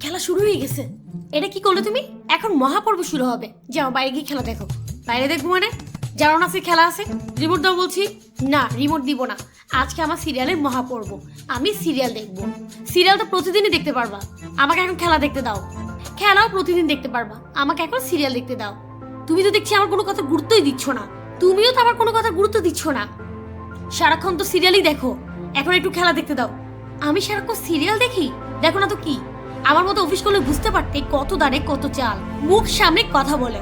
খেলা শুরু হয়ে গেছে। এটা কি করলে তুমি? এখন মহাপর্ব শুরু হবে। যাও, বাইরে গিয়ে খেলা দেখো। বাইরে দেখব মানে? না সে খেলা আছে? রিমোট দাও বলছি। না, রিমোট দিব না। আজকে আমার সিরিয়ালের মহাপর্ব। আমি সিরিয়াল দেখব। সিরিয়াল তো প্রতিদিনই দেখতে পারবা। আমাকে এখন খেলা দেখতে দাও। খেলাও প্রতিদিন দেখতে পারবা। আমাকে এখন সিরিয়াল দেখতে দাও। তুমি তো দেখছি আমার কোনো কথা গুরুত্বই দিচ্ছ না। তুমিও তো আমার কোনো কথা গুরুত্ব দিচ্ছ না। সারাক্ষণ তো সিরিয়ালই দেখো। এখন একটু খেলা দেখতে দাও। আমি সারাক্ষণ সিরিয়াল দেখি? দেখো না তো কি? আমার মতো অফিস করলে বুঝতে পারতে কত দাঁড়ে কত চাল। মুখ সামনে কথা বলে।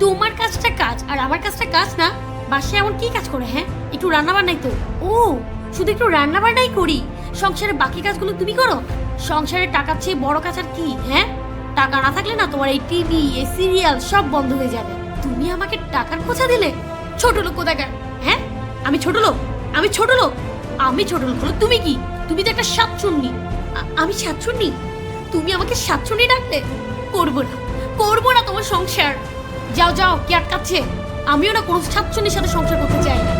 তোমার কাজটা কাজ আর আমার কাজটা কাজ না। বাসে এমন কি কাজ করে হ্যাঁ? একটু রান্না বান্নাই তো। ও, শুধু একটু রান্না বান্নাই করি। সংসারের বাকি কাজগুলো তুমি করো। সংসারের টাকার চেয়ে বড় কাজ আর কি হ্যাঁ? টাকা না থাকলে না তোমার এই টিভি, এই সিরিয়াল সব বন্ধ হয়ে যাবে। তুমি আমাকে টাকার খোঁজা দিলে? ছোট লোক কোথাকার? হ্যাঁ? আমি ছোট লোক? আমি ছোট লোক? আমি ছোট লোক তুমি কি? তুমি তো একটা সাতচুন্নি আমি সাতচুন্নি তুমি আমাকে সাতচুন্নি ডাকলে? করব না। করব না তোমার সংসার। যাও যাও, কে আটকাচ্ছে? আমিও না কোনো সাতচুন্নির সাথে সংসার করতে চাই না।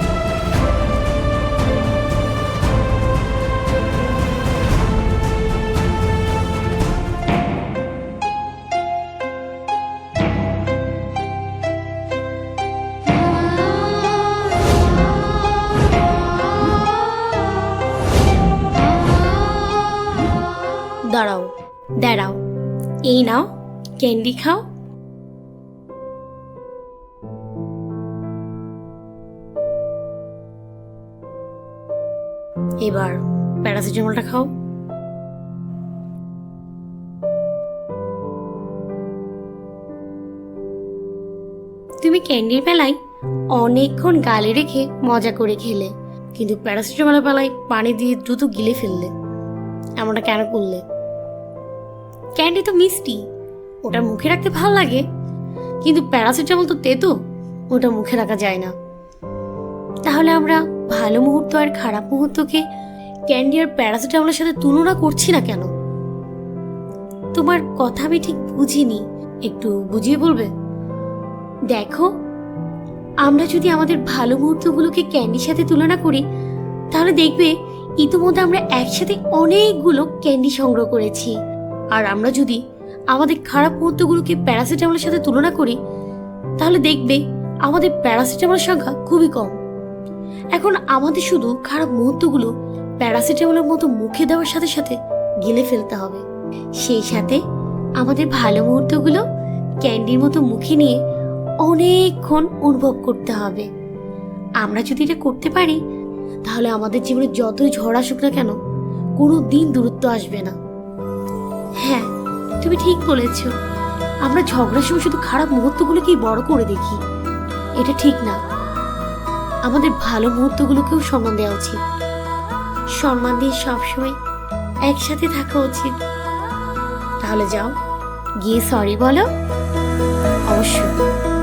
দাঁড়াও দাঁড়াও। এই নাও, ক্যান্ডি খাও। এবার প্যারাসিটামলটা খাও। তুমি ক্যান্ডির বেলায় অনেকক্ষণ গালে রেখে মজা করে খেলে, কিন্তু প্যারাসিটামলের বেলায় পানি দিয়ে দ্রুত গিলে ফেললে। এমনটা কেন করলে? ক্যান্ডি তো মিষ্টি। ওটা মুখে রাখতে ভালো লাগে। কিন্তু প্যারাসিটামল তো তেতো, ওটা মুখে রাখা যায় না। তাহলে আমরা ভালো মুহূর্ত আর খারাপ মুহূর্তকে ক্যান্ডি আর প্যারাসিটামলের সাথে তুলনা করছি না কেন? তোমার কথা আমি ঠিক বুঝিনি। একটু বুঝিয়ে বলবে? দেখো, আমরা যদি আমাদের ভালো মুহূর্তগুলোকে ক্যান্ডির সাথে তুলনা করি, তাহলে দেখবে ইতিমধ্যে আমরা একসাথে অনেকগুলো ক্যান্ডি সংগ্রহ করেছি। আর আমরা যদি আমাদের খারাপ মুহূর্তগুলোকে প্যারাসিটামলের সাথে তুলনা করি, তাহলে দেখবে আমাদের প্যারাসিটামলের সংখ্যা খুবই কম। এখন আমাদের শুধু খারাপ মুহূর্তগুলো প্যারাসিটামলের মতো মুখে দেওয়ার সাথে সাথে গিলে ফেলতে হবে। সেই সাথে আমাদের ভালো মুহূর্তগুলো ক্যান্ডির মতো মুখে নিয়ে অনেকক্ষণ অনুভব করতে হবে। আমরা যদি এটা করতে পারি, তাহলে আমাদের জীবনে যতই ঝড় আসুক না কেন, কোনো দিন দূরত্ব আসবে না। তুমি ঠিক বলেছ। আমরা ঝগড়ার সময় শুধু খারাপ মুহূর্তগুলোকেই বড় করে দেখি। এটা ঠিক না। আমাদের ভালো মুহূর্তগুলোকেও সম্মান দেওয়া উচিত। সম্মান দিয়ে সবসময় একসাথে থাকা উচিত। তাহলে যাও, গিয়ে সরি বলো। অবশ্যই।